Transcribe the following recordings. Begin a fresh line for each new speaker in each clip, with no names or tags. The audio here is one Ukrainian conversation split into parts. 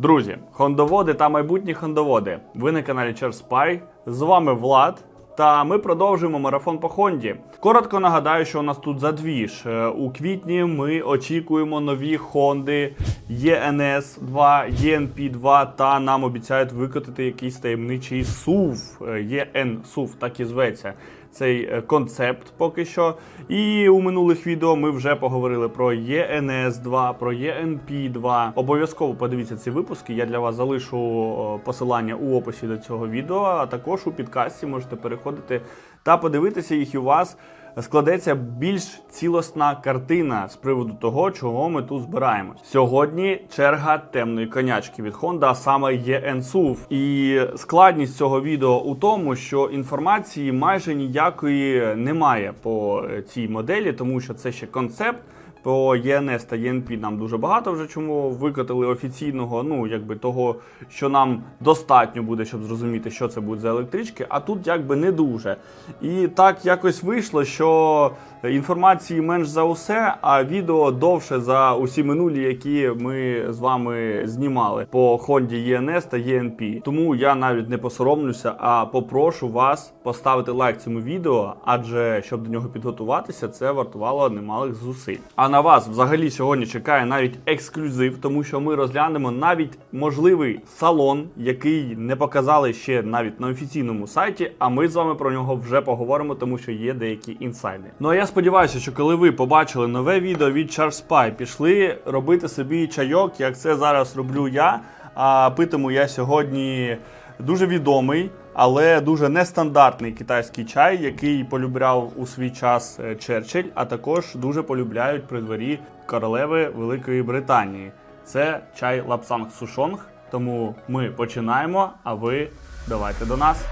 Друзі, хондоводи та майбутні хондоводи. Ви на каналі Черспай. З вами Влад. Та ми продовжуємо марафон по Хонді. Коротко нагадаю, що у нас тут задвіж. Е, У квітні ми очікуємо нові Хонди ENS 2, ENP 2 та нам обіцяють викотити якийсь таємничий SUV. Е, EN SUV, так і зветься цей е, концепт поки що. І у минулих відео ми вже поговорили про ENS 2, про ENP 2. Обов'язково подивіться ці випуски. Я для вас залишу посилання у описі до цього відео, а також у підкасті можете переходити та подивитися їх, у вас складеться більш цілосна картина з приводу того, чого ми тут збираємось. Сьогодні черга темної конячки від Honda, а саме EN-SUV. І складність цього відео у тому, що інформації майже ніякої немає по е, цій моделі, тому що це ще концепт. По ЄНС та ЄНП нам дуже багато вже чому викотили офіційного, ну якби того, що нам достатньо буде, щоб зрозуміти, що це будуть за електрички, а тут якби не дуже. І так якось вийшло, що інформації менш за усе, а відео довше за усі минулі, які ми з вами знімали по Honda ЄНС та ЄНП. Тому я навіть не посоромлюся, а попрошу вас поставити лайк цьому відео, адже щоб до нього підготуватися, це вартувало немалих зусиль. А на вас взагалі сьогодні чекає навіть ексклюзив, тому що ми розглянемо навіть можливий салон, який не показали ще навіть на офіційному сайті. А ми з вами про нього вже поговоримо, тому що є деякі інсайди. Ну а я сподіваюся, що коли ви побачили нове відео від Charles Spy, пішли робити собі чайок, як це зараз роблю я. А питиму я сьогодні дуже відомий, але дуже нестандартний китайський чай, який полюбляв у свій час е, Черчилль, а також дуже полюбляють при дворі королеви Великої Британії. Це чай Лапсанг Сушонг. Тому ми починаємо. А ви давайте до нас.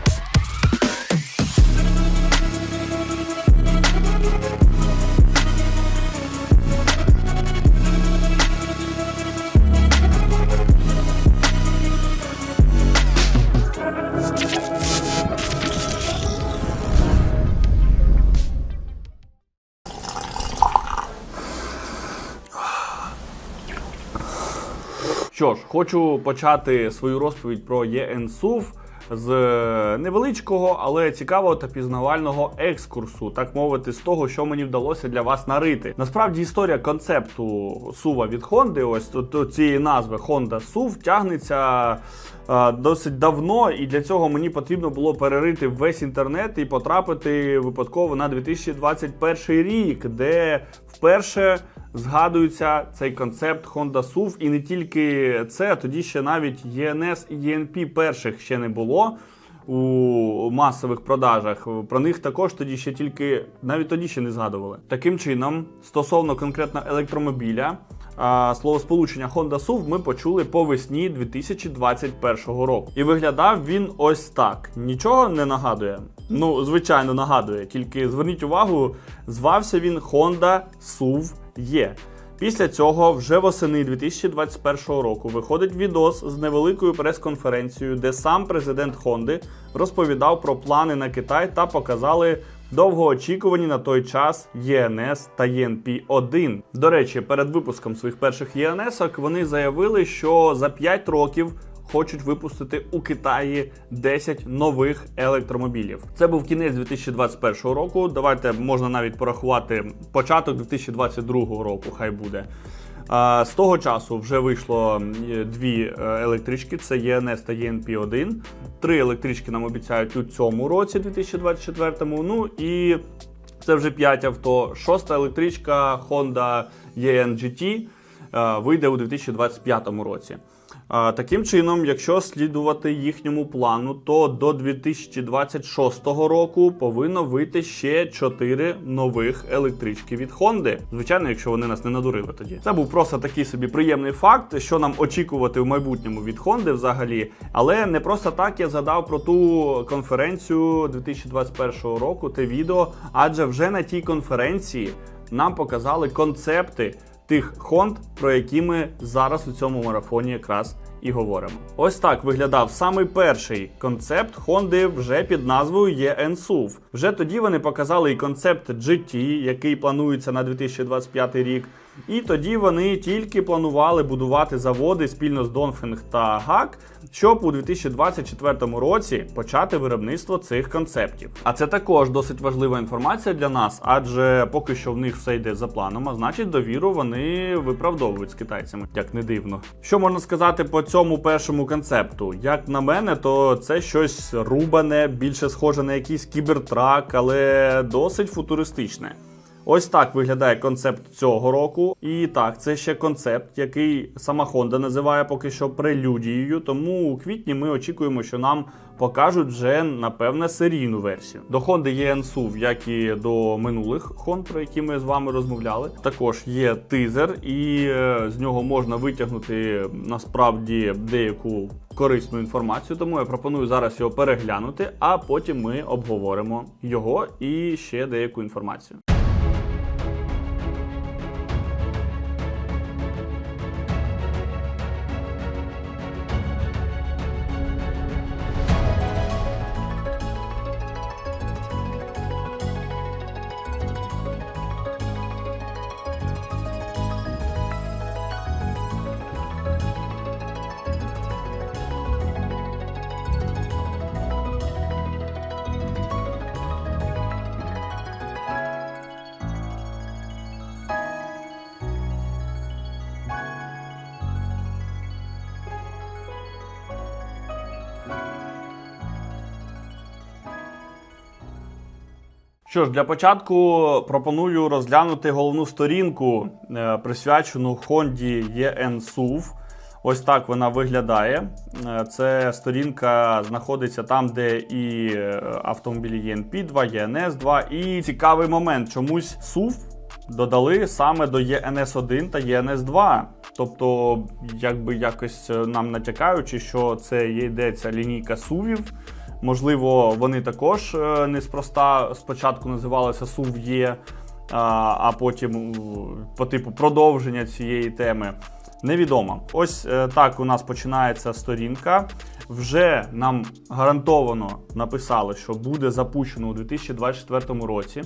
Що ж, хочу почати свою розповідь про ЄНСУВ з невеличкого, але цікавого та пізнавального екскурсу, так мовити, з того, що мені вдалося для вас нарити. Насправді історія концепту сува від Honda, ось цієї назви Honda SUV, тягнеться е, досить давно, і для цього мені потрібно було перерити весь інтернет і потрапити випадково на 2021 рік, де вперше згадується цей концепт Honda SUV. І не тільки це, тоді ще навіть ENS і ENP перших ще не було. У масових продажах про них також тоді ще тільки навіть тоді ще не згадували. Таким чином, стосовно конкретно електромобіля, словосполучення Honda SUV ми почули по весні 2021 року. І виглядав він ось так. Нічого не нагадує. Ну, звичайно, нагадує. Тільки зверніть увагу, звався він Honda SUV E. Після цього, вже восени 2021 року, виходить відос з невеликою прес-конференцією, де сам президент Honda розповідав про плани на Китай та показали довгоочікувані на той час ENS та ENP-1. До речі, перед випуском своїх перших ENS вони заявили, що за 5 років. Хочуть випустити у Китаї 10 нових електромобілів. Це був кінець 2021 року. Давайте можна навіть порахувати початок 2022 року. Хай буде. З того часу вже вийшло е, дві е, електрички: це ENS та ENP-1. Три електрички нам обіцяють у цьому році, 2024-му. Ну і це вже 5 авто. Шоста електричка Honda EN е, вийде у 2025 році. Таким чином, якщо слідувати їхньому плану, то до 2026 року повинно вийти ще 4 нових електрички від Honda. Звичайно, якщо вони нас не надурили тоді. Це був просто такий собі приємний факт, що нам очікувати в майбутньому від Honda взагалі. Але не просто так я згадав про ту конференцію 2021 року, те відео, адже вже на тій конференції нам показали концепти тих Хонд, про які ми зараз у цьому марафоні якраз і говоримо. Ось так виглядав самий перший концепт Хонди вже під назвою ЄНСУВ. Вже тоді вони показали і концепт GT, який планується на 2025 рік. І тоді вони тільки планували будувати заводи спільно з Донфінг та ГАК, щоб у 2024 році почати виробництво цих концептів. А це також досить важлива інформація для нас, адже поки що в них все йде за планом, а значить довіру вони виправдовують з китайцями, як не дивно. Що можна сказати по цьому першому концепту? Як на мене, то це щось рубане, більше схоже на якийсь кібертрак, але досить футуристичне. Ось так виглядає концепт цього року. І так, це ще концепт, який сама Honda називає поки що прелюдією. Тому у квітні ми очікуємо, що нам покажуть вже напевне серійну версію. До Honda є NSUV, як і до минулих Honda, про які ми з вами розмовляли. Також є тизер, і е, з нього можна витягнути насправді деяку корисну інформацію. Тому я пропоную зараз його переглянути, а потім ми обговоримо його і ще деяку інформацію. Що ж, для початку пропоную розглянути головну сторінку, е, присвячену Honda EN SUV. Ось так вона виглядає. Е, Це сторінка знаходиться там, де і е, автомобілі ENP2, ENS2. І цікавий момент, чомусь SUV додали саме до ENS1 та ENS2. Тобто, якби якось е, нам натякаючи, що це є йдеться лінійка SUVів. Можливо, вони також е, неспроста спочатку називалися SUV-Є, а, а потім по типу продовження цієї теми. Невідомо. Ось е, так у нас починається сторінка. Вже нам гарантовано написали, що буде запущено у 2024 році.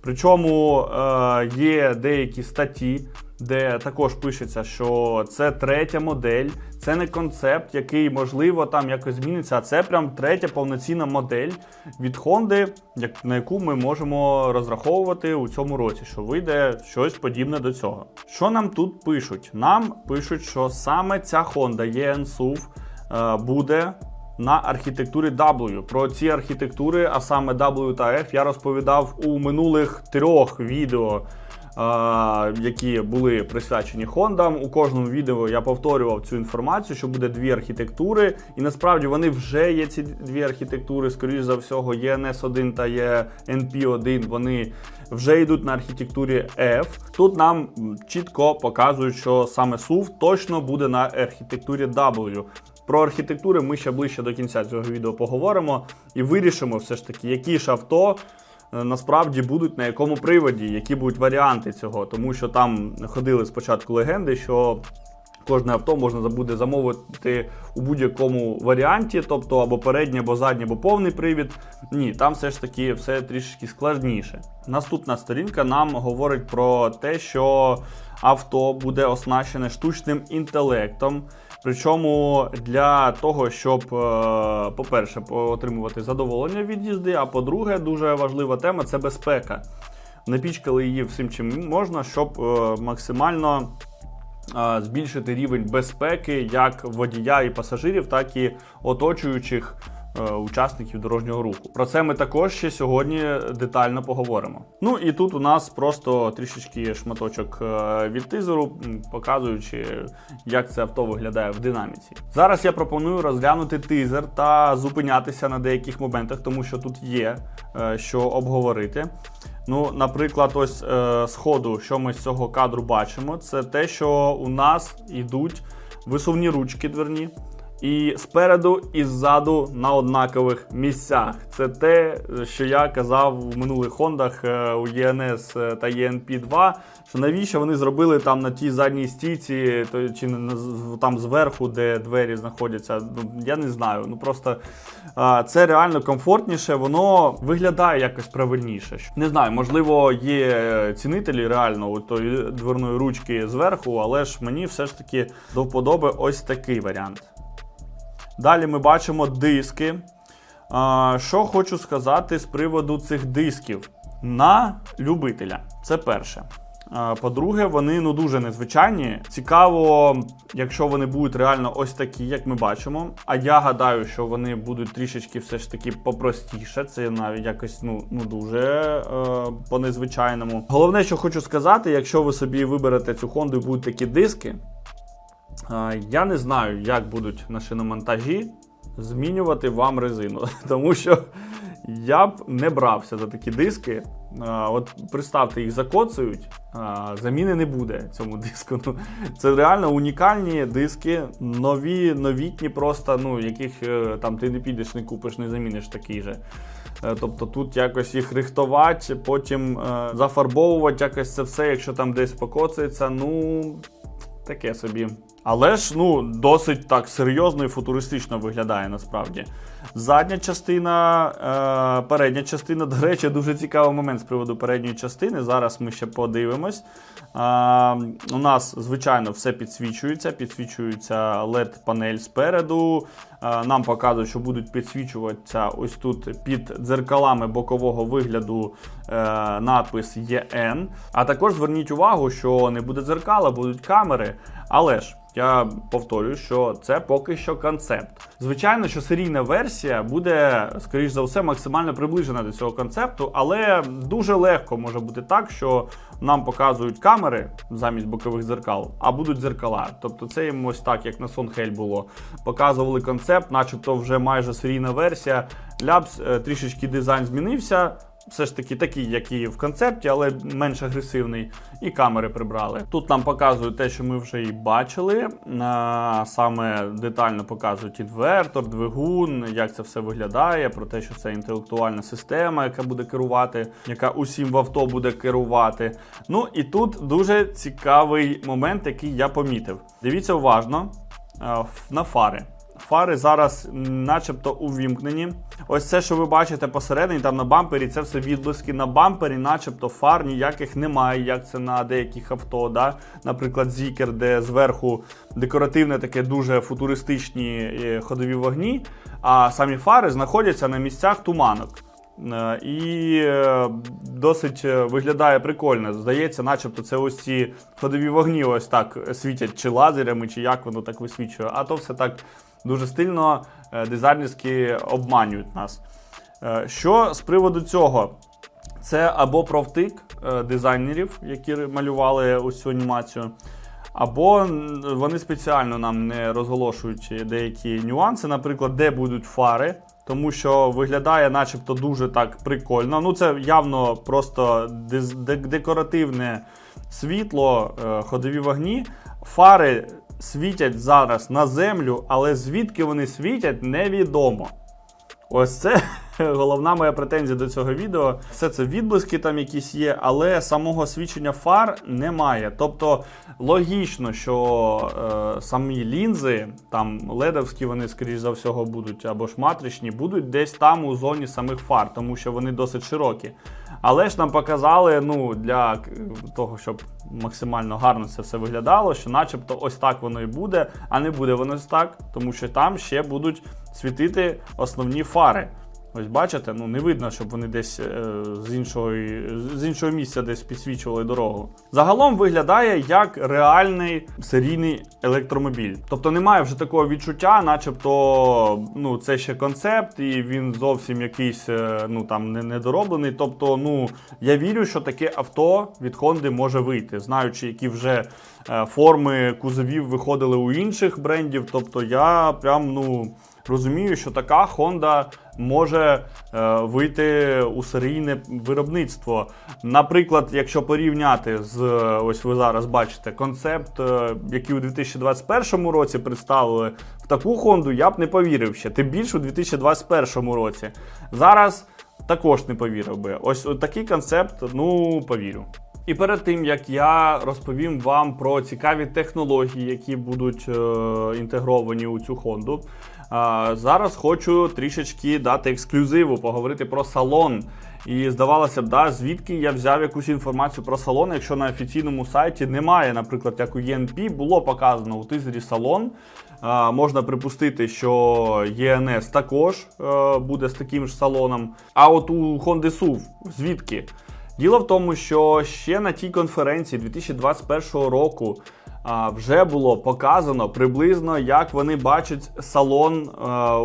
Причому е, є деякі статті, де також пишеться, що це третя модель, це не концепт, який можливо там якось зміниться, а це прям третя повноцінна модель від Honda, як, на яку ми можемо розраховувати у цьому році, що вийде щось подібне до цього. Що нам тут пишуть? Нам пишуть, що саме ця Honda EN SUV е, буде на архітектурі W. Про ці архітектури, а саме W та F, я розповідав у минулих трьох відео. е, Які були присвячені Хондам. У кожному відео я повторював цю інформацію, що буде дві архітектури, і насправді вони вже є ці дві архітектури. Скоріше за всього, ENS1 та ENP1. Вони вже йдуть на архітектурі F. Тут нам чітко показують, що саме SUV точно буде на архітектурі W. Про архітектури ми ще ближче до кінця цього відео поговоримо і вирішимо все ж таки, які ж авто е, насправді будуть на якому приводі, які будуть варіанти цього, тому що там ходили спочатку легенди, що. Кожне авто можна буде замовити у будь-якому варіанті, тобто або передній, або задній, або повний привід. Ні, там все ж таки все трішки складніше. Наступна сторінка нам говорить про те, що авто буде оснащене штучним інтелектом. Причому для того, щоб, е, по-перше, отримувати задоволення від їзди, а по-друге, дуже важлива тема це безпека. Напічкали її всім, чим можна, щоб е, максимально е, збільшити рівень безпеки як водія і пасажирів, так і оточуючих учасників дорожнього руху. Про це ми також ще сьогодні детально поговоримо. Ну і тут у нас просто трішечки шматочок е, від тизеру, показуючи, як це авто виглядає в динаміці. Зараз я пропоную розглянути тизер та зупинятися на деяких моментах, тому що тут є е, що обговорити. Ну, наприклад, ось е, з що ми з цього кадру бачимо, це те, що у нас йдуть висувні ручки дверні. І спереду, і ззаду на однакових місцях. Це те, що я казав в минулих хондах е, у ЄНС та єнп 2 що навіщо вони зробили там на тій задній стійці, то чи там зверху, де двері знаходяться. Ну я не знаю. Ну просто це реально комфортніше, воно виглядає якось правильніше. Не знаю, можливо, є цінителі реально у тої дверної ручки зверху, але ж мені все ж таки до вподоби ось такий варіант. Далі ми бачимо диски. Що хочу сказати з приводу цих дисків на любителя. Це перше. По-друге, вони ну дуже незвичайні. Цікаво, якщо вони будуть реально ось такі, як ми бачимо. А я гадаю, що вони будуть трішечки все ж таки попростіше. Це навіть якось ну, ну дуже е, по-незвичайному. Головне, що хочу сказати, якщо ви собі виберете цю Honda і будуть такі диски, я не знаю, як будуть на шиномонтажі змінювати вам резину, тому що я б не брався за такі диски. От представте, їх закоцують, заміни не буде цьому диску. Ну, це реально унікальні диски, нові, новітні, просто, ну, яких е, там ти не підеш, не купиш, не заміниш такий же. Е, Тобто тут якось їх рихтувати, потім е, зафарбовувати якось це все, якщо там десь покоцається, ну таке собі. Але ж ну досить так серйозно і футуристично виглядає насправді. Задня частина, е, передня частина, до речі, дуже цікавий момент з приводу передньої частини. Зараз ми ще подивимось. Е, у нас, звичайно, все підсвічується. Підсвічується LED-панель спереду. Е, нам показують, що будуть підсвічуватися ось тут під дзеркалами бокового вигляду надпис ЄН. А також зверніть увагу, що не буде дзеркала, будуть камери. Але ж я повторюю, що це поки що концепт. Звичайно, що серійна версія буде, скоріш за все, максимально приближена до цього концепту, але дуже легко може бути так, що нам показують камери замість бокових дзеркал, а будуть дзеркала. Тобто це їм ось так, як на Сонхель було. Показували концепт, начебто вже майже серійна версія. Ляпс е, трішечки дизайн змінився. Все ж таки такий, як і в концепті, але менш агресивний, і камери прибрали. Тут нам показують те, що ми вже і бачили. Саме детально показують інвертор, двигун, як це все виглядає, про те, що це інтелектуальна система, яка буде керувати, яка усім в авто буде керувати. Ну і тут дуже цікавий момент, який я помітив. Дивіться уважно на фари. Фари зараз начебто увімкнені. Ось це, що ви бачите посередині, там на бампері, це все відблиски на бампері, начебто фар ніяких немає, як це на деяких авто. Да? Наприклад, Зікер, де зверху декоративне таке дуже футуристичні е, ходові вогні, а самі фари знаходяться на місцях туманок. Е, І е, досить виглядає прикольно. Здається, начебто це ось ці ходові вогні ось так світять чи лазерами, чи як воно так висвічує. А то все так дуже стильно е, дизайнерськи обманюють нас. Е, Що з приводу цього? Це або провтик е, дизайнерів, які малювали цю анімацію, або вони спеціально нам не розголошують деякі нюанси, наприклад, де будуть фари, тому що виглядає, начебто, дуже так прикольно. Ну, це явно просто декоративне світло, ходові вогні. Фари світять зараз на землю, але звідки вони світять, невідомо. Ось це головна моя претензія до цього відео. Все це відблиски там якісь є, але самого свідчення фар немає. Тобто логічно, що е, самі лінзи, там ледовські, вони, скоріш за всього, будуть або ж матричні, будуть десь там у зоні самих фар, тому що вони досить широкі. Але ж нам показали, ну, для того, щоб максимально гарно це все виглядало, що начебто ось так воно і буде, а не буде воно ось так, тому що там ще будуть світити основні фари. Ось бачите, ну не видно, щоб вони десь е, з, іншого, з іншого місця десь підсвічували дорогу. Загалом виглядає як реальний серійний електромобіль. Тобто немає вже такого відчуття, начебто ну, це ще концепт, і він зовсім якийсь е, ну, там, недороблений. Тобто, ну, я вірю, що таке авто від Honda може вийти, знаючи, які вже е, форми кузовів виходили у інших брендів. Тобто я прям ну. Розумію, що така Honda може е, вийти у серійне виробництво. Наприклад, якщо порівняти з е, ось ви зараз бачите концепт, е, який у 2021 році представили в таку Honda, я б не повірив ще. Тим більше у 2021 році. Зараз також не повірив би. Ось такий концепт, ну повірю. І перед тим як я розповім вам про цікаві технології, які будуть е, інтегровані у цю Хонду, зараз хочу трішечки дати ексклюзиву, поговорити про салон. І здавалося б, да, звідки я взяв якусь інформацію про салон, якщо на офіційному сайті немає, наприклад, як у ENP було показано у тизері салон. Е, можна припустити, що ENS також е, буде з таким ж салоном. А от у Honda SUV звідки? Діло в тому, що ще на тій конференції 2021 року вже було показано приблизно, як вони бачать салон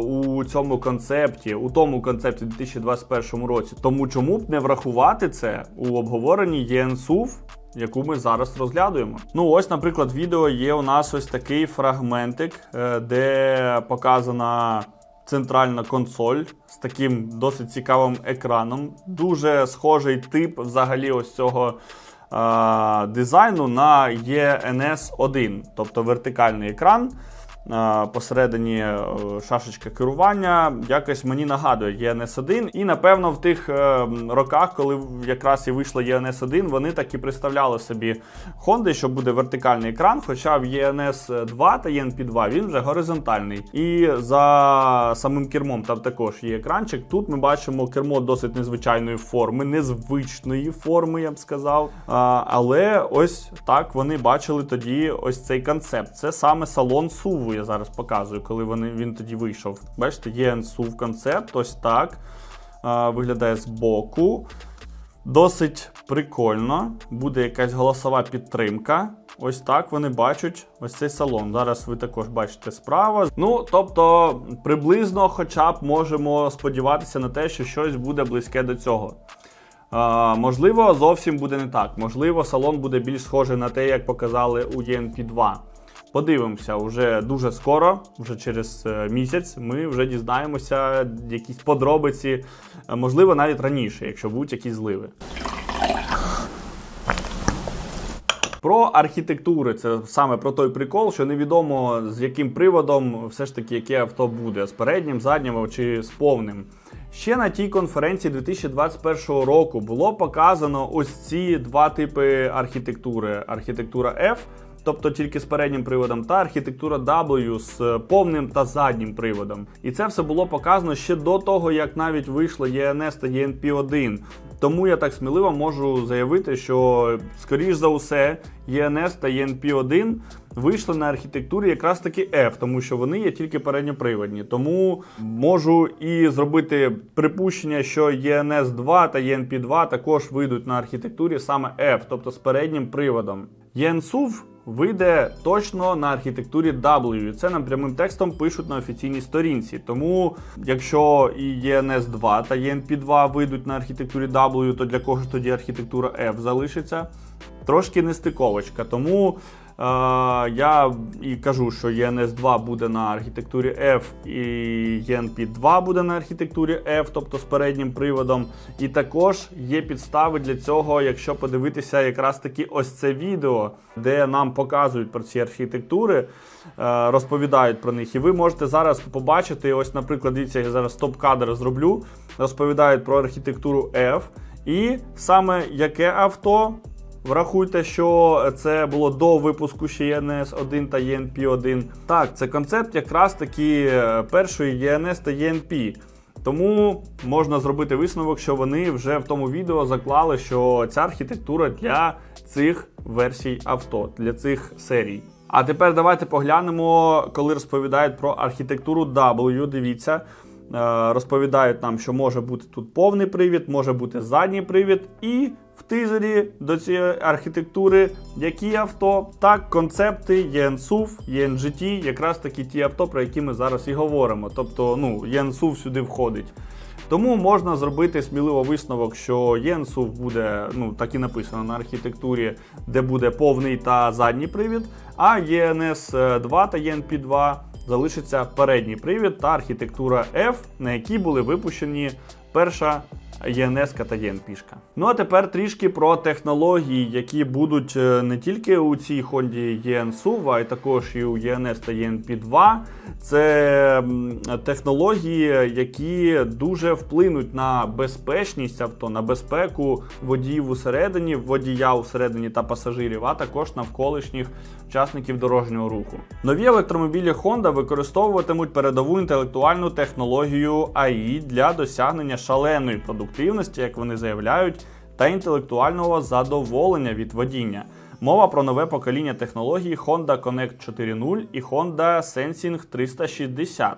у цьому концепті, у тому концепті 2021 році. Тому чому б не врахувати це у обговоренні ЄНСУВ, яку ми зараз розглядуємо. Ну, ось, наприклад, відео є у нас ось такий фрагментик, е, де показана центральна консоль з таким досить цікавим екраном. Дуже схожий тип взагалі ось цього е, дизайну на ENS 1, тобто вертикальний екран. Е, Посередині е, шашечка керування якось мені нагадує ENS 1. І напевно в тих е, роках, коли якраз і вийшло ENS 1, вони так і представляли собі Honda, що буде вертикальний екран, хоча в ENS 2 та ENP 2 він вже горизонтальний. І за самим кермом там також є екранчик. Тут ми бачимо кермо досить незвичайної форми, незвичної форми, я б сказав. Але ось так вони бачили тоді ось цей концепт. Це саме салон Я зараз показую, коли вони, він тоді вийшов. Бачите, є SUV концепт, ось так. А, виглядає збоку. Досить прикольно. Буде якась голосова підтримка. Ось так вони бачать ось цей салон. Зараз ви також бачите справа. Ну, тобто, приблизно, хоча б можемо сподіватися на те, що щось буде близьке до цього. А, можливо, зовсім буде не так. Можливо, салон буде більш схожий на те, як показали у ENP 2. Подивимося, вже дуже скоро, вже через е, місяць, ми вже дізнаємося якісь подробиці, е, можливо, навіть раніше, якщо будуть якісь зливи. Про архітектури це саме про той прикол, що невідомо з яким приводом все ж таки яке авто буде з переднім, заднім чи з повним. Ще на тій конференції 2021 року було показано ось ці два типи архітектури: архітектура F, тобто тільки з переднім приводом, та архітектура W з повним та заднім приводом. І це все було показано ще до того, як навіть вийшло ENS та ENP1. Тому я так сміливо можу заявити, що, скоріш за усе, ENS та ENP1 вийшли на архітектурі якраз таки F, тому що вони є тільки передньоприводні. Тому можу і зробити припущення, що ENS 2 та ENP 2 також вийдуть на архітектурі саме F, тобто з переднім приводом. ENSUV вийде точно на архітектурі W. Це нам прямим текстом пишуть на офіційній сторінці. Тому, якщо і ENS 2 та ENP 2 вийдуть на архітектурі W, то для кого ж тоді архітектура F залишиться? Трошки нестиковочка. Тому я і кажу, що ENS 2 буде на архітектурі F, і ENP 2 буде на архітектурі F, тобто з переднім приводом. І також є підстави для цього, якщо подивитися якраз таки ось це відео, де нам показують про ці архітектури, е, розповідають про них. І ви можете зараз побачити, ось, наприклад, дивіться, я зараз стоп-кадр зроблю, розповідають про архітектуру F. І саме яке авто Врахуйте, що це було до випуску ще ENS 1 та ENP 1. Так, це концепт якраз таки е, першої ENS та ENP. Тому можна зробити висновок, що вони вже в тому відео заклали, що ця архітектура для цих версій авто, для цих серій. А тепер давайте поглянемо, коли розповідають про архітектуру W. Дивіться, е, розповідають нам, що може бути тут повний привід, може бути задній привід, і в тизері до цієї архітектури які авто, так, концепти ENSUV, ENGT, якраз такі ті авто, про які ми зараз і говоримо. Тобто, ну, ENSUV сюди входить. Тому можна зробити сміливо висновок, що ENSUV буде, ну так і написано на архітектурі, де буде повний та задній привід, а ENS 2 та ENP 2 залишиться передній привід та архітектура F, на якій були випущені перша ЄНС та ЄНПішка. Ну а тепер трішки про технології, які будуть е, не тільки у цій Honda EN-SUV, а й також і у ЄНС та ENP2. Це технології, які дуже вплинуть на безпечність авто, на безпеку водіїв усередині, водія усередині та пасажирів, а також навколишніх учасників дорожнього руху. Нові електромобілі Honda використовуватимуть передову інтелектуальну технологію AI для досягнення шаленої продуктивності, як вони заявляють, та інтелектуального задоволення від водіння. Мова про нове покоління технологій Honda Connect 4.0 і Honda Sensing 360.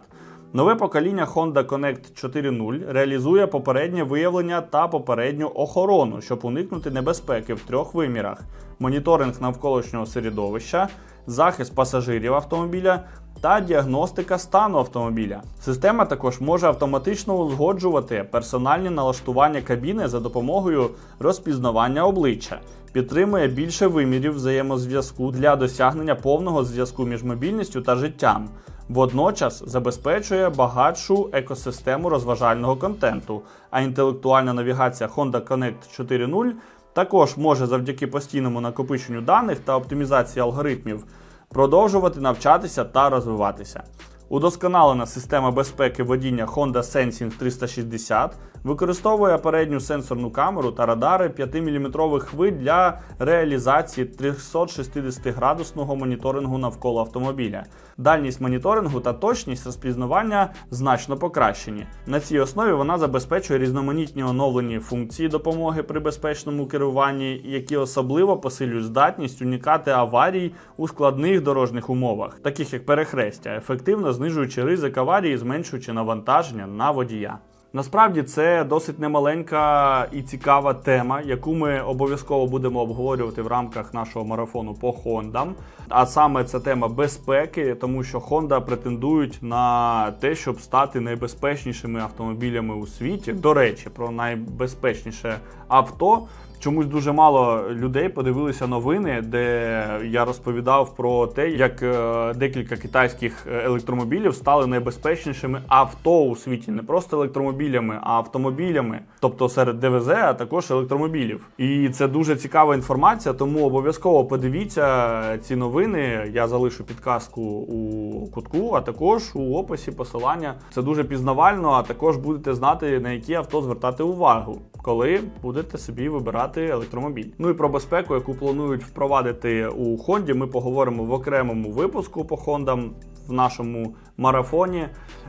Нове покоління Honda Connect 4.0 реалізує попереднє виявлення та попередню охорону, щоб уникнути небезпеки в трьох вимірах: моніторинг навколишнього середовища, захист пасажирів автомобіля та діагностика стану автомобіля. Система також може автоматично узгоджувати персональні налаштування кабіни за допомогою розпізнавання обличчя, підтримує більше вимірів взаємозв'язку для досягнення повного зв'язку між мобільністю та життям. Водночас забезпечує багатшу екосистему розважального контенту, а інтелектуальна навігація Honda Connect 4.0 також може завдяки постійному накопиченню даних та оптимізації алгоритмів продовжувати навчатися та розвиватися. Удосконалена система безпеки водіння Honda Sensing 360 використовує передню сенсорну камеру та радари 5-мм хвиль для реалізації 360-градусного моніторингу навколо автомобіля. Дальність моніторингу та точність розпізнавання значно покращені. На цій основі вона забезпечує різноманітні оновлені функції допомоги при безпечному керуванні, які особливо посилюють здатність уникати аварій у складних дорожніх умовах, таких як перехрестя, ефективно знижуючи ризик аварії, зменшуючи навантаження на водія. Насправді це досить немаленька і цікава тема, яку ми обов'язково будемо обговорювати в рамках нашого марафону по Хондам. А саме це тема безпеки, тому що Honda претендують на те, щоб стати найбезпечнішими автомобілями у світі. До речі, про найбезпечніше авто. Чомусь дуже мало людей подивилися новини, де я розповідав про те, як е, декілька китайських е, електромобілів стали найбезпечнішими авто у світі, не просто електромобілями, а автомобілями, тобто серед ДВЗ, а також електромобілів. І це дуже цікава інформація, тому обов'язково подивіться ці новини. Я залишу підказку у кутку, а також у описі посилання. Це дуже пізнавально, а також будете знати на які авто звертати увагу, коли будете собі вибирати електромобіль. Ну і про безпеку, яку планують впровадити у Хонді, ми поговоримо в окремому випуску по Хондам в нашому марафоні.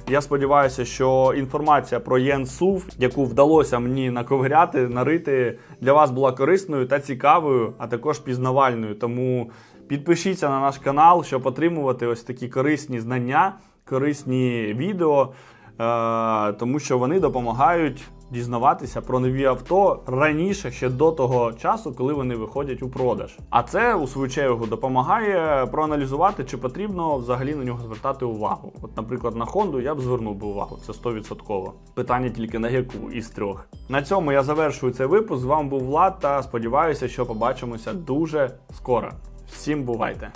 Я сподіваюся, що інформація про ЄНСУВ, яку вдалося мені наковиряти, нарити, для вас була корисною та цікавою, а також пізнавальною. Тому підпишіться на наш канал, щоб отримувати ось такі корисні знання, корисні відео, е- тому що вони допомагають дізнаватися про нові авто раніше, ще до того часу, коли вони виходять у продаж. А це у свою чергу допомагає проаналізувати, чи потрібно взагалі на нього звертати увагу. От, наприклад, на Honda я б звернув би увагу, це 100%. Питання тільки на яку із трьох. На цьому я завершую цей випуск. З вами був Влад та сподіваюся, що побачимося дуже скоро. Всім бувайте!